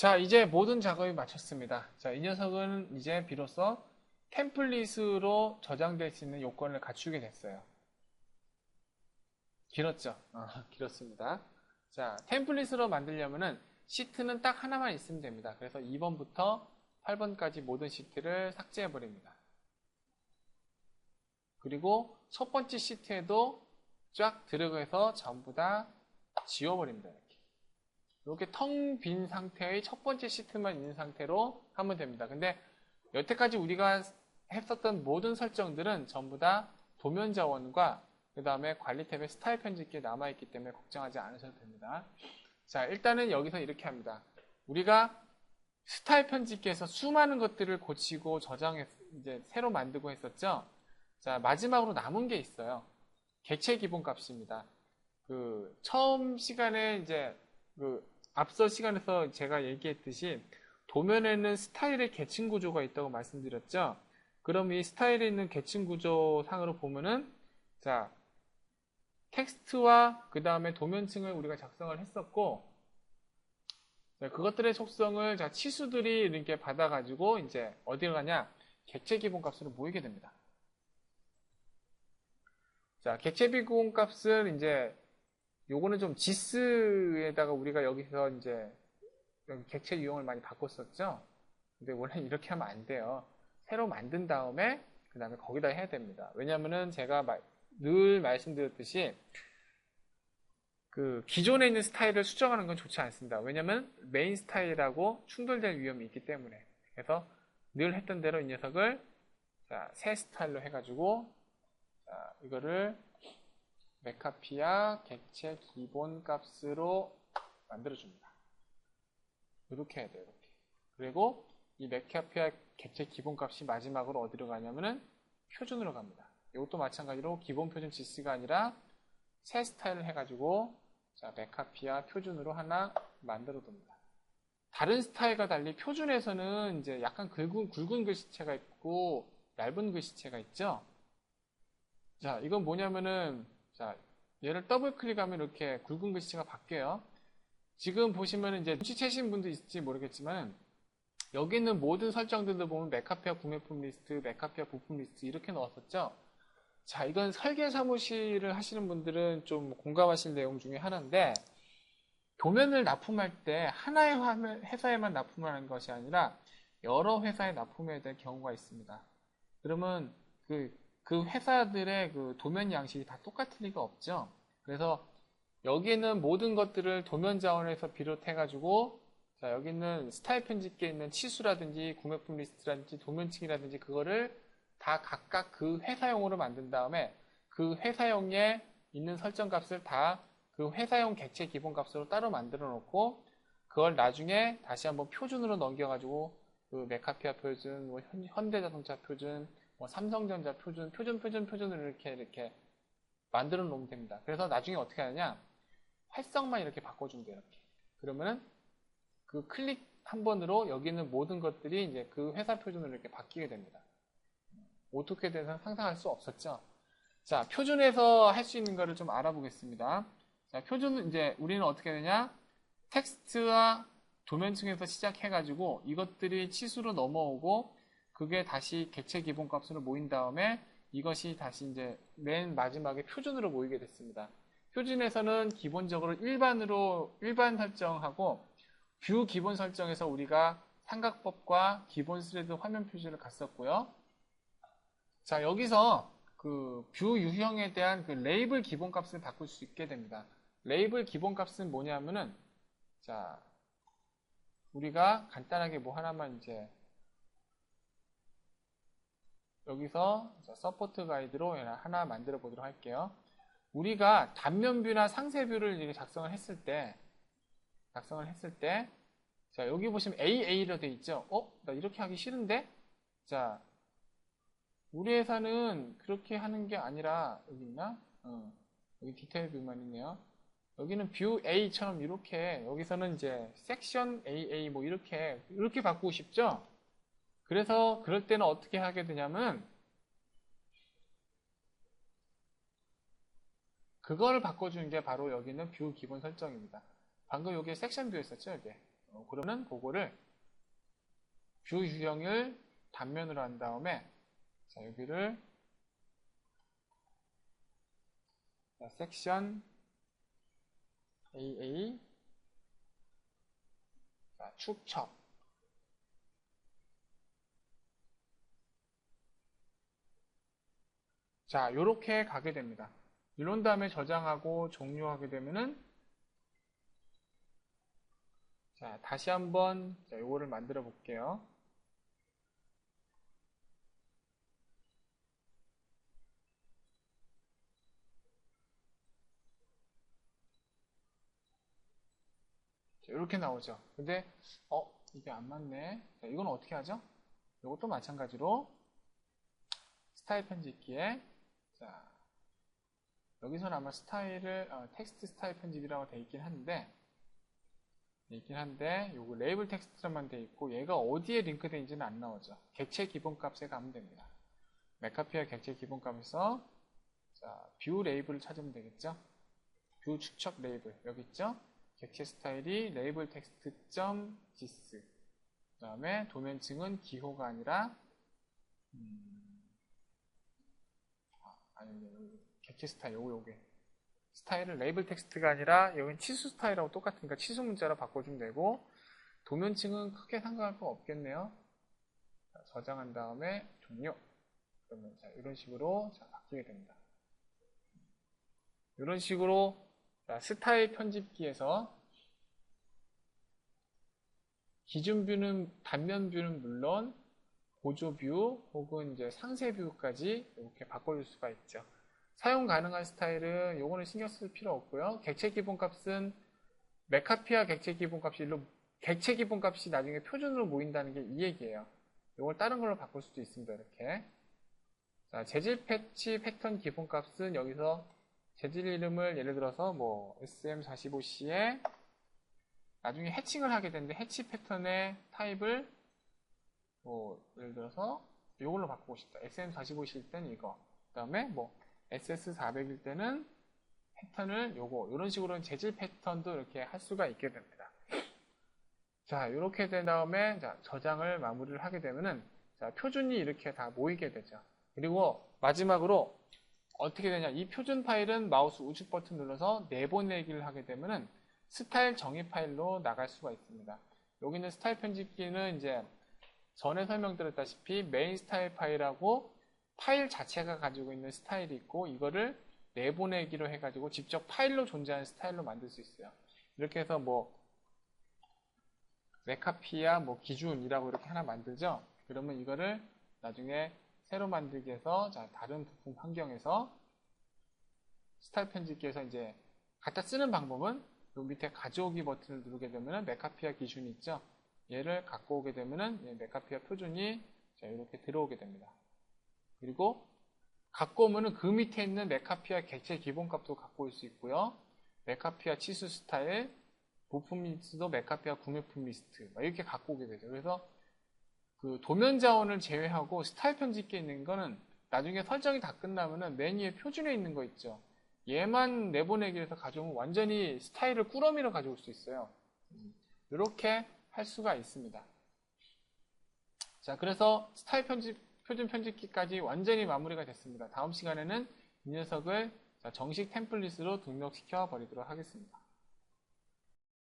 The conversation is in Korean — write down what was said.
자, 이제 모든 작업이 마쳤습니다. 자, 이 녀석은 이제 비로소 템플릿으로 저장될 수 있는 요건을 갖추게 됐어요. 길었죠? 어, 길었습니다. 자, 템플릿으로 만들려면은 시트는 딱 하나만 있으면 됩니다. 그래서 2번부터 8번까지 모든 시트를 삭제해 버립니다. 그리고 첫 번째 시트에도 쫙 들어가서 전부 다 지워버립니다. 이렇게. 텅 빈 상태의 첫 번째 시트만 있는 상태로 하면 됩니다. 근데 여태까지 우리가 했었던 모든 설정들은 전부 다 도면 자원과 그 다음에 관리 탭에 스타일 편집기에 남아있기 때문에 걱정하지 않으셔도 됩니다. 자, 일단은 여기서 이렇게 합니다. 우리가 스타일 편집기에서 수많은 것들을 고치고 저장해 이제 새로 만들고 했었죠. 자, 마지막으로 남은 게 있어요. 객체 기본 값입니다. 그 처음 시간에 이제 그 앞서 시간에서 제가 얘기했듯이 도면에는 스타일의 계층 구조가 있다고 말씀드렸죠. 그럼 이 스타일에 있는 계층 구조 상으로 보면은 자 텍스트와 그 다음에 도면층을 우리가 작성을 했었고 네, 그것들의 속성을 자 치수들이 이렇게 받아가지고 이제 어디로 가냐 객체 기본 값으로 모이게 됩니다. 자 객체 기본 값은 이제 요거는 좀 지스에다가 우리가 여기서 이제 여기 객체 유형을 많이 바꿨었죠. 근데 원래 이렇게 하면 안 돼요. 새로 만든 다음에 그 다음에 거기다 해야 됩니다. 왜냐면은 제가 늘 말씀드렸듯이 그 기존에 있는 스타일을 수정하는 건 좋지 않습니다. 왜냐면 메인 스타일하고 충돌될 위험이 있기 때문에 그래서 늘 했던 대로 이 녀석을 자, 새 스타일로 해가지고 자, 이거를 메카피아 객체 기본 값으로 만들어줍니다. 이렇게 해야 돼요. 이렇게. 그리고 이 메카피아 객체 기본 값이 마지막으로 어디로 가냐면은 표준으로 갑니다. 이것도 마찬가지로 기본 표준 지스가 아니라 새 스타일을 해가지고 자 메카피아 표준으로 하나 만들어 둡니다. 다른 스타일과 달리 표준에서는 이제 약간 굵은, 굵은 글씨체가 있고 얇은 글씨체가 있죠. 자 이건 뭐냐면은 자 얘를 더블 클릭하면 이렇게 굵은 글씨체가 바뀌어요. 지금 보시면 이제 눈치채신 분도 있을지 모르겠지만 여기 있는 모든 설정들도 보면 메카피아 구매품 리스트, 메카피아 부품 리스트 이렇게 넣었었죠. 자, 이건 설계 사무실을 하시는 분들은 좀 공감하실 내용 중에 하나인데 도면을 납품할 때 하나의 회사에만 납품하는 것이 아니라 여러 회사에 납품해야 될 경우가 있습니다. 그러면 그, 그 회사들의 그 도면 양식이 다 똑같을 리가 없죠. 그래서 여기는 모든 것들을 도면 자원에서 비롯해가지고 자, 여기 있는 스타일 편집기에 있는 치수라든지 구매품 리스트라든지 도면층이라든지 그거를 다 각각 그 회사용으로 만든 다음에 그 회사용에 있는 설정 값을 다 그 회사용 객체 기본 값으로 따로 만들어 놓고 그걸 나중에 다시 한번 표준으로 넘겨가지고 그 메카피아 표준, 뭐 현대자동차 표준, 뭐 삼성전자 표준, 표준, 표준, 표준을 이렇게 이렇게 만들어 놓으면 됩니다. 그래서 나중에 어떻게 하느냐 활성만 이렇게 돼요. 이렇게. 그러면은 그 클릭 한 번으로 여기 있는 모든 것들이 이제 그 회사 표준으로 이렇게 바뀌게 됩니다. 오토캐드에서 상상할 수 없었죠. 자, 표준에서 할 수 있는 거를 좀 알아보겠습니다. 자, 표준은 이제 우리는 어떻게 되냐? 텍스트와 도면층에서 시작해가지고 이것들이 치수로 넘어오고 그게 다시 객체 기본 값으로 모인 다음에 이것이 다시 이제 맨 마지막에 표준으로 모이게 됐습니다. 표준에서는 기본적으로 일반으로 일반 설정하고 뷰 기본 설정에서 우리가 삼각법과 기본 스레드 화면 표시를 갔었고요. 자, 여기서 그 뷰 유형에 대한 그 레이블 기본값을 바꿀 수 있게 됩니다. 레이블 기본값은 뭐냐면은 자, 우리가 간단하게 뭐 하나만 이제 여기서 서포트 가이드로 하나 만들어 보도록 할게요. 우리가 단면뷰나 상세뷰를 작성을 했을 때 작성을 했을 때 자, 여기 보시면 AA로 되어 있죠. 어? 나 이렇게 하기 싫은데? 자, 우리 회사는 그렇게 하는 게 아니라 여기 있나? 어, 여기 디테일 뷰만 있네요. 여기는 뷰 A처럼 이렇게 여기서는 이제 섹션 AA 뭐 이렇게 이렇게 바꾸고 싶죠? 그래서 그럴 때는 어떻게 하게 되냐면 그거를 바꿔주는 게 바로 여기는 뷰 기본 설정입니다. 방금 여기 섹션 뷰였었죠, 이게. 어, 그러면 그거를 뷰 유형을 단면으로 한 다음에 자, 여기를 자, 섹션 AA 자, 축척 자, 요렇게 가게 됩니다. 이런 다음에 저장하고 종료하게 되면은 자, 다시 한번 자, 요거를 만들어 볼게요. 자, 이렇게 나오죠. 근데 어 이게 안 맞네. 자, 이건 어떻게 하죠? 이것도 마찬가지로 스타일 편집기에 자 여기서는 아마 스타일을 어, 텍스트 스타일 편집이라고 돼 있긴 한데 돼 있긴 한데 요거 레이블 텍스트로만 돼 있고 얘가 어디에 링크되어 있는지는 안 나오죠. 객체 기본값에 가면 됩니다. 맥카피아 객체 기본값에서 자, 뷰 레이블을 찾으면 되겠죠. 뷰 축척 레이블 여기 있죠. 객체 스타일이 레이블 텍스트 점 지스 그 다음에 도면층은 기호가 아니라 음, 아, 아니 여기 객체 스타일 요거 요게. 스타일은 레이블 텍스트가 아니라 여긴 치수 스타일하고 똑같으니까 치수 문자로 바꿔주면 되고 도면층은 크게 상관할 거 없겠네요. 자, 저장한 다음에 종료. 그러면 자, 이런 식으로 자, 바뀌게 됩니다. 이런 식으로 자, 스타일 편집기에서 기준 뷰는 단면 뷰는 물론 보조 뷰 혹은 이제 상세 뷰까지 이렇게 바꿔줄 수가 있죠. 사용 가능한 스타일은 요거는 신경 쓸 필요 없고요. 객체 기본값은 메카피아 객체 기본값이 일로 객체 기본값이 나중에 표준으로 모인다는 게 이 얘기예요. 요걸 다른 걸로 바꿀 수도 있습니다. 이렇게. 자, 재질 패치 패턴 기본값은 여기서 재질 이름을 예를 들어서 뭐 SM45C에 나중에 해칭을 하게 되는데 해치 패턴의 타입을 뭐 예를 들어서 이걸로 바꾸고 싶다. SM45C일 때는 이거. 그 다음에 뭐 SS400일 때는 패턴을 요거 이런 식으로 재질 패턴도 이렇게 할 수가 있게 됩니다. 자 이렇게 된 다음에 자, 저장을 마무리를 하게 되면은 자, 표준이 이렇게 다 모이게 되죠. 그리고 마지막으로 어떻게 되냐 이 표준 파일은 마우스 우측 버튼 눌러서 내보내기를 하게 되면은 스타일 정의 파일로 나갈 수가 있습니다. 여기는 스타일 편집기는 이제 전에 설명드렸다시피 메인 스타일 파일하고 파일 자체가 가지고 있는 스타일이 있고 이거를 내보내기로 해가지고 직접 파일로 존재하는 스타일로 만들 수 있어요. 이렇게 해서 뭐 메카피아 뭐 기준이라고 이렇게 하나 만들죠. 그러면 이거를 나중에 새로 만들기 해서 자, 다른 부품 환경에서 스타일 편집기에서 이제 갖다 쓰는 방법은 요 밑에 가져오기 버튼을 누르게 되면 메카피아 기준이 있죠. 얘를 갖고 오게 되면은 메카피아 표준이 자, 이렇게 들어오게 됩니다. 그리고 갖고 오면은 그 밑에 있는 메카피아 객체 기본값도 갖고 올 수 있고요. 메카피아 치수 스타일, 부품 리스트도 메카피아 구매품 리스트 이렇게 갖고 오게 되죠. 그래서 그 도면 자원을 제외하고 스타일 편집기에 있는 거는 나중에 설정이 다 끝나면은 메뉴에 표준에 있는 거 있죠. 얘만 내보내기 해서 가져오면 완전히 스타일을 꾸러미로 가져올 수 있어요. 이렇게 할 수가 있습니다. 자, 그래서 스타일 편집, 표준 편집기까지 완전히 마무리가 됐습니다. 다음 시간에는 이 녀석을 정식 템플릿으로 등록시켜 버리도록 하겠습니다.